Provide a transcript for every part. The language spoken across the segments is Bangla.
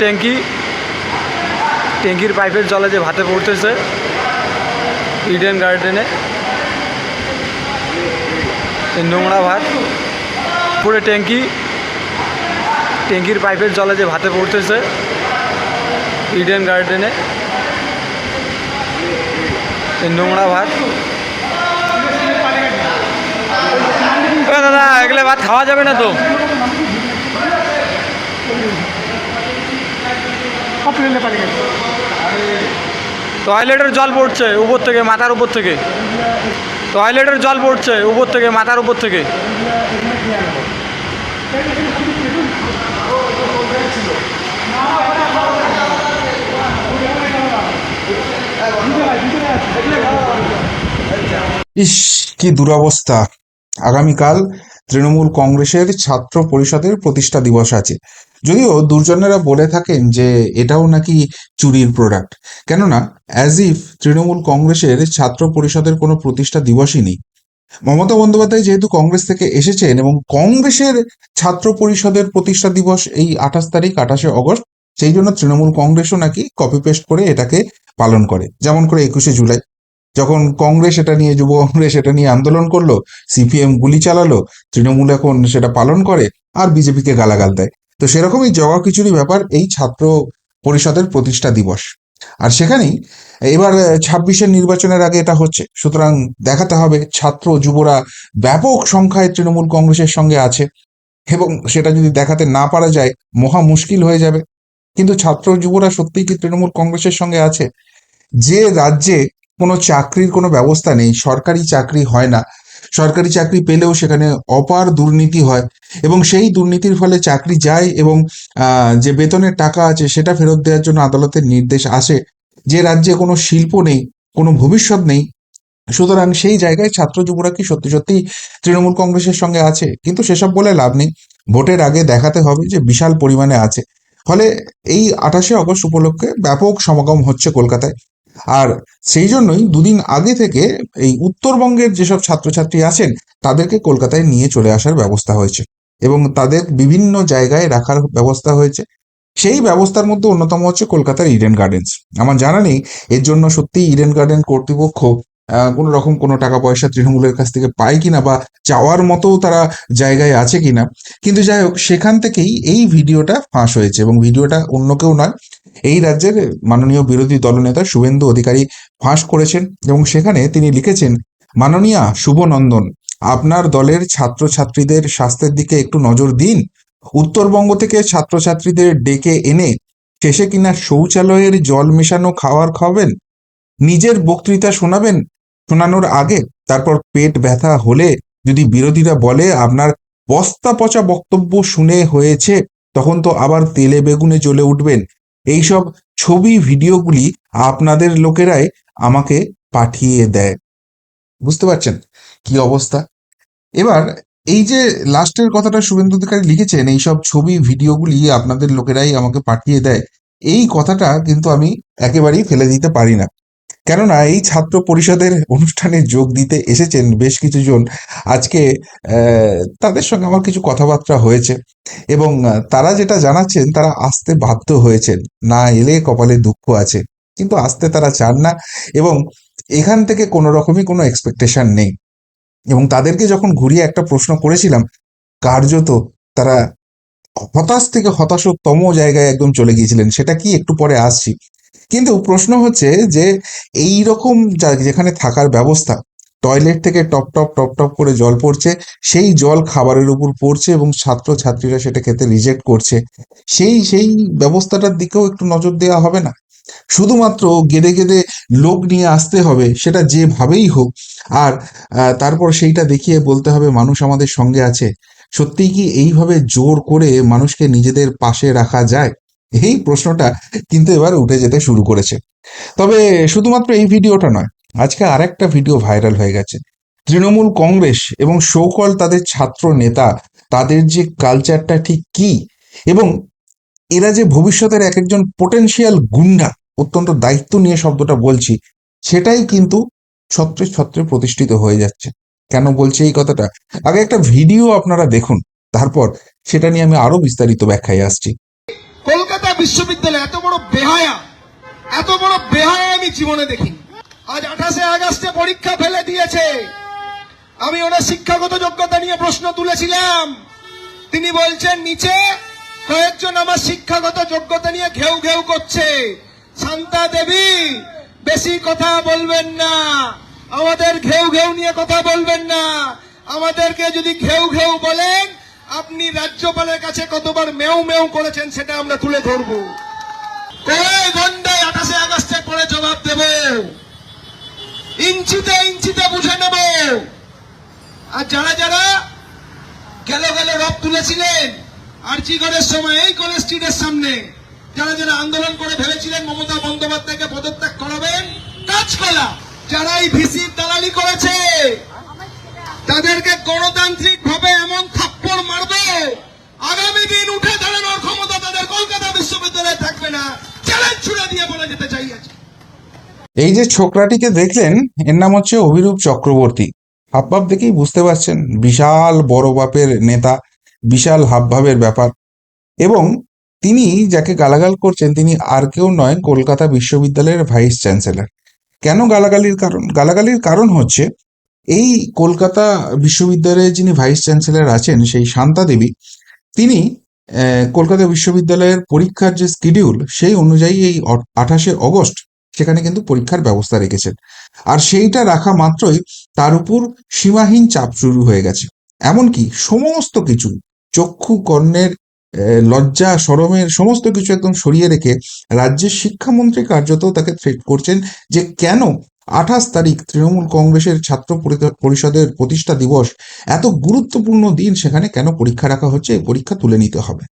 ট্যাঙ্কি। ট্যাঙ্কির পাইপের জলে যে ভাতে পড়তেছে ইডেন গার্ডেনে। নোংরা ভাত। উপরে ট্যাঙ্কি, ট্যাঙ্কির পাইপের জলে যে ভাতে পড়তেছে ইডেন গার্ডেনে। নোংরা ভাত। দাদা, এগুলো ভাত খাওয়া যাবে না তো? টয়লেটের জল পড়ছে উপর থেকে মাথার উপর থেকে। টয়লেটের জল পড়ছে উপর থেকে মাথার উপর থেকে। ইস কি দুরবস্থা। আগামীকাল তৃণমূল কংগ্রেসের ছাত্র পরিষদের প্রতিষ্ঠা দিবস আছে। যদিও দুর্জনেরা বলে থাকেন যে এটাও নাকি চুরির প্রোডাক্ট কেননা অ্যাজ ইফ তৃণমূল কংগ্রেসের ছাত্র পরিষদের কোনো প্রতিষ্ঠা দিবসই নেই। মমতা বন্দ্যোপাধ্যায় যেহেতু কংগ্রেস থেকে এসেছেন এবং কংগ্রেসের ছাত্র পরিষদের প্রতিষ্ঠা দিবস এই আঠাশ তারিখ, আঠাশে অগস্ট, সেই জন্য তৃণমূল কংগ্রেসও নাকি কপি পেস্ট করে এটাকে পালন করে, যেমন করে একুশে জুলাই। যখন কংগ্রেস এটা নিয়ে, যুব কংগ্রেস এটা নিয়ে আন্দোলন করল, সিপিএম গুলি চালালো, তৃণমূল এখন সেটা পালন করে, আর বিজেপিকে গালাগাল দেয়। তো সেরকমই জগা খিচুড়ি ব্যাপার এই ছাত্র পরিষদের প্রতিষ্ঠা দিবস। আর সেখানেই এবার ছাব্বিশের নির্বাচনের আগে এটা হচ্ছে। সুতরাং দেখাতে হবে, ছাত্র যুবরা ব্যাপক সংখ্যায় তৃণমূল কংগ্রেসের সঙ্গে আছে এবং সেটা যদি দেখাতে না পারা যায়, মহা মুশকিল হয়ে যাবে। কিন্তু ছাত্র যুবরা সত্যিই কি তৃণমূল কংগ্রেসের সঙ্গে আছে? যে রাজ্যে কোনো চাকরির কোনো ব্যবস্থা নেই, সরকারি চাকরি হয় না সরকারি চাকরি পেলেও সেখানে অপার দুর্নীতি হয় এবং সেই দুর্নীতির ফলে চাকরি যায় এবং যে বেতনের টাকা আছে সেটা ফেরত দেওয়ার জন্য আদালতের নির্দেশ আসে। যে রাজ্যে কোনো শিল্প নেই, কোনো ভবিষ্যৎ নেই, সুতরাং সেই জায়গায় ছাত্র যুবরা কি সত্যি সত্যি তৃণমূল কংগ্রেসের সঙ্গে আছে? কিন্তু সেসব বলে লাভ নেই। ভোটের আগে দেখাতে হবে যে বিশাল পরিমাণে আছে। ফলে এই আঠাশে অগস্ট উপলক্ষে ব্যাপক সমাগম হচ্ছে কলকাতায়। আর সেই জন্যই দুদিন আগে থেকে এই উত্তরবঙ্গের যেসব ছাত্রছাত্রী আছেন, তাদেরকে কলকাতায় নিয়ে চলে আসার ব্যবস্থা হয়েছে এবং তাদের বিভিন্ন জায়গায় রাখার ব্যবস্থা হয়েছে। সেই ব্যবস্থার মধ্যে অন্যতম হচ্ছে কলকাতার ইডেন গার্ডেন্স আমার জানা নেই, এর জন্য সত্যি ইডেন গার্ডেন কর্তৃপক্ষ কোনো রকম কোনো টাকা পয়সা তৃণমূলের কাছ থেকে পায় কিনা বা চাওয়ার মতো তারা জায়গায় আছে কিনা। কিন্তু যাই হোক, সেখান থেকেই এই ভিডিওটা ফাঁস হয়েছে এবং ভিডিওটা অন্য কেউ নয়, এই রাজ্যের মাননীয় বিরোধী দলনেতা শুভেন্দু অধিকারী ফাঁস করেছেন এবং সেখানে তিনি লিখেছেন, মাননীয়া, শুভনন্দন, আপনার দলের ছাত্রছাত্রীদের স্বাস্থ্যের দিকে একটু নজর দিন। উত্তরবঙ্গ থেকে ছাত্রছাত্রীদের ডেকে এনে শেষে কিনা শৌচালয়ের জল মেশানো খাওয়ার খাওয়াবেন। নিজের বক্তৃতা শোনাবেন শোনানোর আগে তারপর পেট ব্যথা হলে যদি বিরোধীরা বলে, আপনার বস্তা পচা বক্তব্য শুনে হয়েছে, তখন তো আবার তেলে বেগুনে জ্বলে উঠবেন। এইসব ছবি, ভিডিওগুলি আপনাদের লোকেরাই আমাকে পাঠিয়ে দেয়। বুঝতে পারছেন কি অবস্থা? এবার এই যে লাস্টের কথাটা শুভেন্দু অধিকারী লিখেছেন, এইসব ছবি, ভিডিওগুলি আপনাদের লোকেরাই আমাকে পাঠিয়ে দেয়। এই কথাটা কিন্তু আমি একেবারেই ফেলে দিতে পারি না। কেননা এই ছাত্র পরিষদের অনুষ্ঠানে যোগ দিতে এসেছেন বেশ কিছু জন আজকে তাদের সঙ্গে আমার কিছু কথাবার্তা হয়েছে এবং তারা যেটা জানাচ্ছেন তারা আসতে বাধ্য হয়েছেন। না এলে কপালে দুঃখ আছে, কিন্তু আসতে তারা চান না এবং এখান থেকে কোনো রকমই কোনো এক্সপেকটেশন নেই। এবং তাদেরকে যখন ঘুরিয়ে একটা প্রশ্ন করেছিলাম, কার্যত তারা হতাশ থেকে হতাশতম জায়গায় একদম চলে গিয়েছিলেন, সেটা কি একটু পরে আসছি। কিন্তু প্রশ্ন হচ্ছে যে এই রকম যেখানে থাকার ব্যবস্থা, টয়লেট থেকে টপ টপ টপ টপ করে জল পড়ছে, সেই জল খাবারের উপর পড়ছে এবং ছাত্র ছাত্রীরা সেটা খেতে রিজেক্ট করছে, সেই সেই ব্যবস্থাটার দিকেও একটু নজর দেওয়া হবে না। শুধুমাত্র গেদে গেদে লোক নিয়ে আসতে হবে, সেটা যেভাবেই হোক, আর তারপর সেইটা দেখিয়ে বলতে হবে মানুষ আমাদের সঙ্গে আছে। সত্যিই কি এইভাবে জোর করে মানুষকে নিজেদের পাশে রাখা যায়? এই প্রশ্নটা কিন্তু এবার উঠে যেতে শুরু করেছে। তবে শুধুমাত্র এই ভিডিওটা নয়, আজকে আরেকটা ভিডিও ভাইরাল হয়ে গেছে। তৃণমূল কংগ্রেস এবং সৌকল তাদের ছাত্র নেতা, তাদের যে কালচারটা ঠিক কি এবং এরা যে ভবিষ্যতের এক একজন পোটেনশিয়াল গুন্ডা, অত্যন্ত দায়িত্ব নিয়ে শব্দটা বলছি, সেটাই কিন্তু ছত্রে ছত্রে প্রতিষ্ঠিত হয়ে যাচ্ছে। কেন বলছি এই কথাটা? আগে একটা ভিডিও আপনারা দেখুন, তারপর সেটা নিয়ে আমি আরও বিস্তারিত ব্যাখ্যায় আসছি। কলকাতা বিশ্ববিদ্যালয়, এত বড় বেহায়া, এত বড় বেহায়া আমি জীবনে দেখিনি। আজ আঠাশে আগস্টে পরীক্ষা ফেলে দিয়েছে। আমি ওনার শিক্ষাগত যোগ্যতা নিয়ে প্রশ্ন তুলেছিলাম। তিনি বলছেন, নিচে কয়েকজন আমার শিক্ষাগত যোগ্যতা নিয়ে ঘেউ ঘেউ করছে। শান্তা দেবী, বেশি কথা বলবেন না। আমাদের ঘেউ ঘেউ নিয়ে কথা বলবেন না। আমাদেরকে যদি ঘেউ ঘেউ বলেন আপনি রাজ্যপালের কাছে কতবার মেউ মেউ করেছেন সেটা আমরা তুলে ধরবো। কয় ঘন্টায় আঠাশে আগস্টের পরে জবাব দেব। ইঞ্চিতে ইঞ্চিতে বুঝে নেব। আর যারা যারা গেল গেল রব তুলেছিলেন আর্জিগড়ের সময়, এই কলেজ স্ট্রিটের সামনে, যারা যারা আন্দোলন করে ভেবেছিলেন মমতা বন্দ্যোপাধ্যায়কে পদত্যাগ করাবেন, কাজ করা। যারা এই ভিসির দালালি করেছে তাদেরকে গণতান্ত্রিক ভাবে এমন থাপ্পড় মারবে, আগামী দিন উঠে দাঁড়ানোর ক্ষমতা তাদের কলকাতা বিশ্ববিদ্যালয়ে থাকবে না। চ্যালেঞ্জ ছুড়ে দিয়ে বলে যেতে চাই এই যে ছোকরাটিকে দেখলেন, এর নাম হচ্ছে অভিরূপ চক্রবর্তী। হাবভাব দেখেই বুঝতে পারছেন, বিশাল বড় বাপের নেতা, বিশাল হাবভাবের ব্যাপার। এবং তিনি যাকে গালাগাল করছেন, তিনি আর কেউ নয়, কলকাতা বিশ্ববিদ্যালয়ের ভাইস চ্যান্সেলর। কেন গালাগালির কারণ? গালাগালির কারণ হচ্ছে এই কলকাতা বিশ্ববিদ্যালয়ের যিনি ভাইস চ্যান্সেলর আছেন, সেই শান্তা দেবী, তিনি কলকাতা বিশ্ববিদ্যালয়ের পরীক্ষার যে স্কিডিউল সেই অনুযায়ী এই আঠাশে অগস্ট সেখানে কিন্তু পরীক্ষার ব্যবস্থা রেখেছেন। আর সেইটা রাখা মাত্রই তার উপর সীমাহীন চাপ শুরু হয়ে গেছে। এমনকি সমস্ত কিছু, চক্ষু, কর্ণের লজ্জা, সরমের, সমস্ত কিছু একদম সরিয়ে রেখে রাজ্যের শিক্ষামন্ত্রী কার্যত তাকে থ্রেট করছেন যে কেন আঠাশ তারিখ তৃণমূল কংগ্রেসের ছাত্র পরিষদের প্রতিষ্ঠা দিবস। এত গুরুত্বপূর্ণ দিন সেখানে কেন পরীক্ষা রাখা হচ্ছে? পরীক্ষা তুলে নিতে হবে।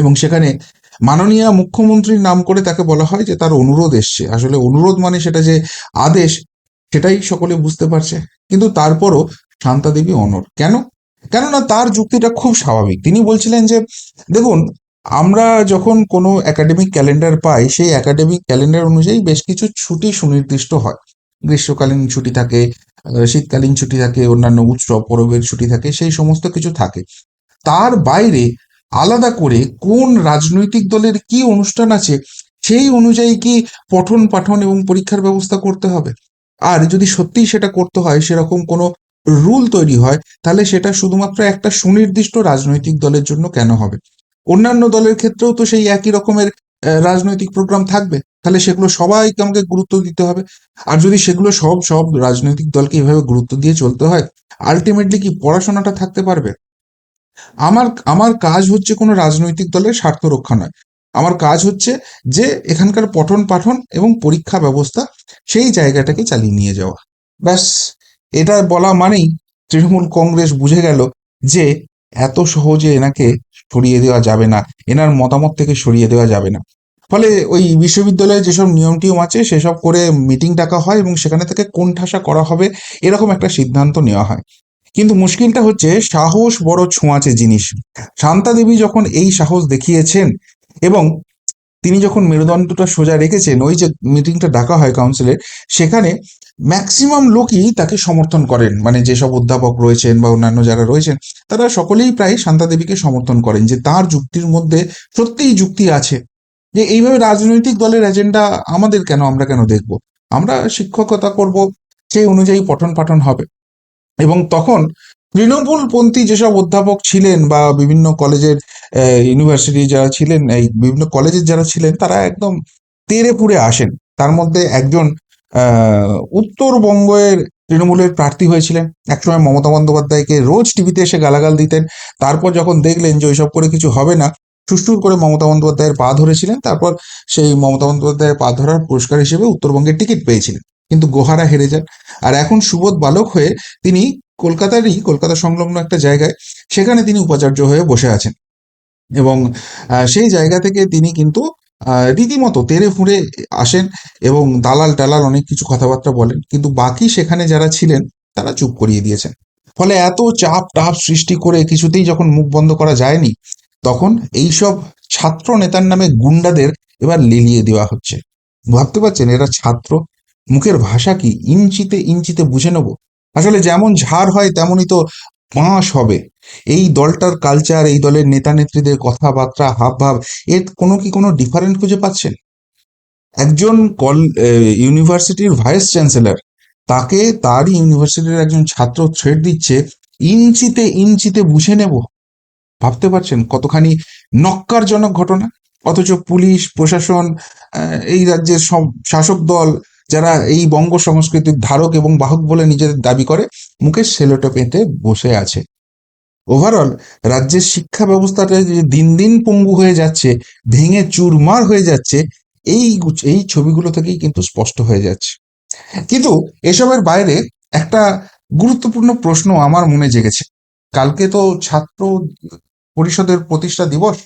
এবং সেখানে মাননীয় মুখ্যমন্ত্রীর নাম করে তাকে বলা হয় যে তার অনুরোধ এসছে। আসলে অনুরোধ মানে সেটা যে আদেশ, সেটাই সকলে বুঝতে পারছে। কিন্তু তারপরও শান্তা দেবী অনর কেন? কেননা তার যুক্তিটা খুব স্বাভাবিক। তিনি বলছিলেন যে, দেখুন আমরা যখন কোনো একাডেমিক ক্যালেন্ডার পাই, সেই একাডেমিক ক্যালেন্ডার অনুযায়ী বেশ কিছু ছুটি সুনির্দিষ্ট হয়। গ্রীষ্মকালীন ছুটি থাকে শীতকালীন ছুটি থাকে, অন্যান্য উৎসব, পরবের ছুটি থাকে, সেই সমস্ত কিছু থাকে। তার বাইরে আলাদা করে কোন রাজনৈতিক দলের কি অনুষ্ঠান আছে, সেই অনুযায়ী কি পঠন পাঠন এবং পরীক্ষার ব্যবস্থা করতে হবে? আর যদি সত্যিই সেটা করতে হয়, সেরকম কোনো রুল তৈরি হয়, তাহলে সেটা শুধুমাত্র একটা সুনির্দিষ্ট রাজনৈতিক দলের জন্য কেন হবে? অন্যান্য দলের ক্ষেত্রেও তো সেই একই রকমের রাজনৈতিক প্রোগ্রাম থাকবে। তাহলে সেগুলো সবাইকে আমাকে গুরুত্ব দিতে হবে। আর যদি সেগুলো সব সব রাজনৈতিক দলকে এভাবে গুরুত্ব দিয়ে চলতে হয় আলটিমেটলি কি পড়াশোনাটা থাকতে পারবে? আমার আমার কাজ হচ্ছে কোনো রাজনৈতিক দলের স্বার্থ রক্ষা নয়। আমার কাজ হচ্ছে যে এখানকার পঠন পাঠন এবং পরীক্ষা ব্যবস্থা সেই জায়গাটাকে চালিয়ে নিয়ে যাওয়া। ব্যাস, এটা বলা মানেই তৃণমূল কংগ্রেস বুঝে গেল যে এত সহজে এনাকে সরিয়ে দেওয়া যাবে না। এনার মতামত থেকে সরিয়ে দেওয়া যাবে না। ফলে ওই বিশ্ববিদ্যালয়ে যেসব নিয়ম টিয়ম আছে, সেসব করে মিটিং ডাকা হয় এবং সেখানে থেকে কোণঠাসা করা হবে, এরকম একটা সিদ্ধান্ত নেওয়া হয়। কিন্তু মুশকিলটা হচ্ছে, সাহস বড় ছোঁয়াচে জিনিস। শান্তা দেবী যখন এই সাহস দেখিয়েছেন এবং তিনি যখন মেরুদণ্ডটা সোজা রেখেছেন, ওই যে মিটিংটা ডাকা হয় কাউন্সিলের সেখানে ম্যাক্সিমাম লোকই তাকে সমর্থন করেন। মানে যেসব অধ্যাপক রয়েছেন বা অন্যান্য যারা রয়েছেন, তারা সকলেই প্রায় শান্তা দেবীকে সমর্থন করেন যে তার যুক্তির মধ্যে সত্যিই যুক্তি আছে। যে এইভাবে রাজনৈতিক দলের এজেন্ডা আমাদের কেন, আমরা কেন দেখব? আমরা শিক্ষকতা করব সেই অনুযায়ী পঠন পাঠন হবে। এবং তখন তৃণমূলপন্থী যেসব অধ্যাপক ছিলেন বা বিভিন্ন কলেজের ইউনিভার্সিটি যারা ছিলেন, এই বিভিন্ন কলেজের যারা ছিলেন, তারা একদম তেরে পুরে আসেন। তার মধ্যে একজন উত্তরবঙ্গের তৃণমূলের প্রার্থী হয়েছিলেন। একসময় মমতা বন্দ্যোপাধ্যায়কে রোজ টিভিতে এসে গালাগাল দিতেন। তারপর যখন দেখলেন যে ওইসব করে কিছু হবে না সুষ্ঠুর করে মমতা বন্দ্যোপাধ্যায়ের পা ধরেছিলেন। তারপর সেই মমতা বন্দ্যোপাধ্যায়ের পা ধরার পুরস্কার হিসেবে উত্তরবঙ্গের টিকিট পেয়েছিলেন। কিন্তু গোহারা হেরে যান। আর এখন সুবোধ বালক হয়ে তিনি কলকাতারই, কলকাতা সংলগ্ন একটা জায়গায়, সেখানে তিনি উপাচার্য হয়ে বসে আছেন। এবং সেই জায়গা থেকে তিনি কিন্তু রীতিমতো তেরে ফুঁড়ে আসেন এবং দালাল টালাল অনেক কিছু কথাবার্তা বলেন, কিন্তু বাকি সেখানে যারা ছিলেন, তারা চুপ করিয়ে দিয়েছেন। ফলে এত চাপ টাপ সৃষ্টি করে কিছুতেই যখন মুখ বন্ধ করা যায়নি, তখন এইসব ছাত্র নেতার নামে গুন্ডাদের এবার লেলিয়ে দেওয়া হচ্ছে। ভাবতে পারছেন এরা ছাত্র? মুখের ভাষা কি? ইঞ্চিতে ইঞ্চিতে বুঝে নেব। আসলে যেমন ঝাড় হয়, তেমনই তো মাস হবে। এই দলটার কালচার এই দলের নেতা নেত্রীদের কথাবার্তা, হাবভাব, এর কোনো কি কোনো ডিফারেন্ট খুঁজে পাচ্ছেন? একজন কল ইউনিভার্সিটির ভাইস চ্যান্সেলর তাকে তারই ইউনিভার্সিটির একজন ছাত্র থ্রেড দিচ্ছে, ইঞ্চিতে ইঞ্চিতে বুঝে নেব। ভাবতে পারছেন কতখানি নক্কারজনক ঘটনা? অথচ পুলিশ, প্রশাসন এই রাজ্যের সব শাসক দল যারা এই বঙ্গ সংস্কৃতির ধারক এবং বাহক বলে নিজেদের দাবি করে মুখে সেলোটে পেতে বসে আছে। ওভারঅল রাজ্যের শিক্ষা ব্যবস্থাটা যে দিন দিন পঙ্গু হয়ে যাচ্ছে, ভেঙে চুরমার হয়ে যাচ্ছে, এই এই ছবিগুলো থেকেই কিন্তু স্পষ্ট হয়ে যাচ্ছে। কিন্তু এসবের বাইরে একটা গুরুত্বপূর্ণ প্রশ্ন আমার মনে জেগেছে। কালকে তো ছাত্র পরিষদের প্রতিষ্ঠা দিবস,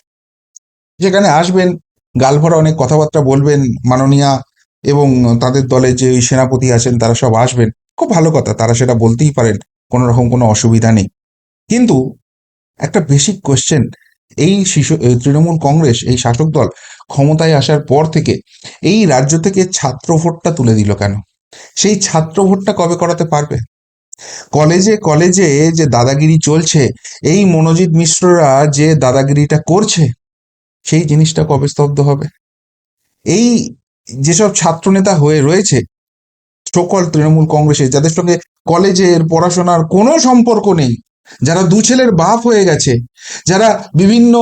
যেখানে আসবেন গালভরা অনেক কথাবার্তা বলবেন, মাননীয়া এবং তাদের দলে যে সেনাপতি আছেন, তারা সব আসবেন। খুব ভালো কথা, তারা সেটা বলতেই পারেন, কোনো রকম কোনো অসুবিধা নেই। কিন্তু একটা বেসিক কোয়েশ্চেন এই শিশু তৃণমূল কংগ্রেস, এই শাসক দল ক্ষমতায় আসার পর থেকে এই রাজ্য থেকে ছাত্র ভোটটা তুলে দিল কেন? সেই ছাত্র ভোটটা কবে করাতে পারবে? কলেজে কলেজে যে দাদাগিরি চলছে, এই মনোজিৎ মিশ্ররা যে দাদাগিরিটা করছে, সেই জিনিসটা কবে স্তব্ধ হবে? এই যেসব ছাত্রনেতা হয়ে রয়েছে, সকল তৃণমূল কংগ্রেসের যাদের সঙ্গে কলেজের পড়াশোনার কোনো সম্পর্ক নেই, যারা দু ছেলের বাপ হয়ে গেছে, যারা বিভিন্ন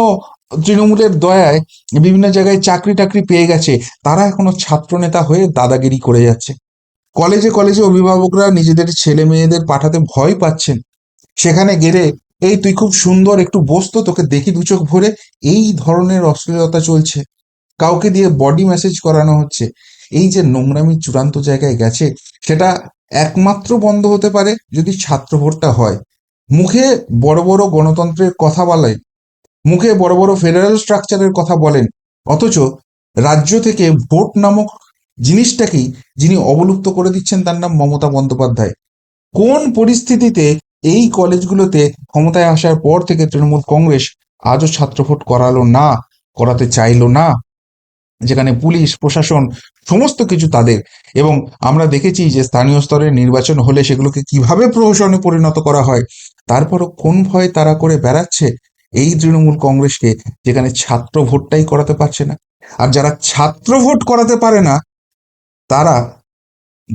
তৃণমূলের দয়ায় বিভিন্ন জায়গায় চাকরি টাকরি পেয়ে গেছে, তারা এখনও ছাত্রনেতা হয়ে দাদাগিরি করে যাচ্ছে। কলেজে কলেজে অভিভাবকরা নিজেদের ছেলে মেয়েদের পাঠাতে ভয় পাচ্ছেন। সেখানে গেলে, এই তুই খুব সুন্দর, একটু বসতো, তোকে দেখি দু চোখ ভরে, এই ধরনের অশ্লীলতা চলছে। কাউকে দিয়ে বডি মেসেজ করানো হচ্ছে, এই যে নোংরামি চূড়ান্ত জায়গায় গেছে, সেটা একমাত্র বন্ধ হতে পারে যদি ছাত্র ভোটটা হয়। মুখে বড় বড় গণতন্ত্রের কথা বলেন, মুখে বড় বড় ফেডারেল স্ট্রাকচারের কথা বলেন, অথচ রাজ্য থেকে ভোট নামক জিনিসটাকেই যিনি অবলুপ্ত করে দিচ্ছেন তার নাম মমতা বন্দ্যোপাধ্যায়। কোন পরিস্থিতিতে এই কলেজগুলোতে ক্ষমতায় আসার পর থেকে তৃণমূল কংগ্রেস আজও ছাত্র ভোট করালো না, করাতে চাইলো না? যেখানে পুলিশ, প্রশাসন সমস্ত কিছু তাদের। এবং আমরা দেখেছি যে স্থানীয় স্তরে নির্বাচন হলে সেগুলোকে কীভাবে প্রহসনে পরিণত করা হয়, তারপরও কোন ভয় তারা করে বেড়াচ্ছে, এই তৃণমূল কংগ্রেসকে যেখানে ছাত্র ভোটটাই করাতে পারছে না। আর যারা ছাত্র ভোট করাতে পারে না, তারা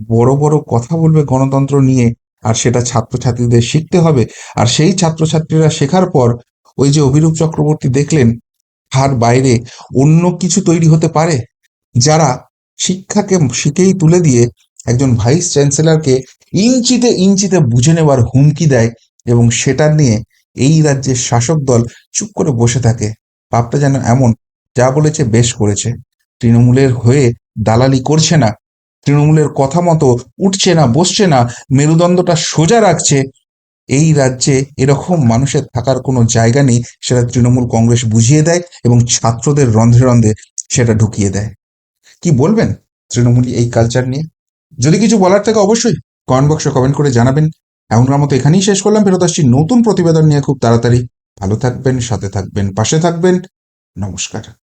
বড় বড় কথা বলবে গণতন্ত্র নিয়ে, আর সেটা ছাত্রছাত্রীদের শিখতে হবে। আর সেই ছাত্রছাত্রীরা শেখার পর ওই যে অভিরূপ চক্রবর্তী দেখলেন হার বাইরে অন্য কিছু তৈরি হতে পারে? যারা শিক্ষাকে শিখেই তুলে দিয়ে একজন ভাইস চ্যান্সেলরকে ইঞ্চিতে ইঞ্চিতে বুঝে নেবার হুমকি দেয় এবং সেটা নিয়ে এই রাজ্যের শাসক দল চুপ করে বসে থাকে। ভাবটা যেন এমন, যা বলেছে বেশ করেছে। তৃণমূলের হয়ে দালালি করছে না, তৃণমূলের কথা মতো উঠছে না, বসছে না, মেরুদণ্ডটা সোজা রাখছে এই রাজ্যে এরকম মানুষের থাকার কোনো জায়গা নেই, সেটা তৃণমূল কংগ্রেস বুঝিয়ে দেয় এবং ছাত্রদের রন্ধ্রে রন্ধ্রে সেটা ঢুকিয়ে দেয়। কি বলবেন তৃণমূল এই কালচার নিয়ে? যদি কিছু বলার থাকে অবশ্যই কমেন্ট বক্সে কমেন্ট করে জানাবেন। এমনকার মতো এখানেই শেষ করলাম। ফেরত আসছি নতুন প্রতিবেদন নিয়ে খুব তাড়াতাড়ি। ভালো থাকবেন, সাথে থাকবেন, পাশে থাকবেন। নমস্কার।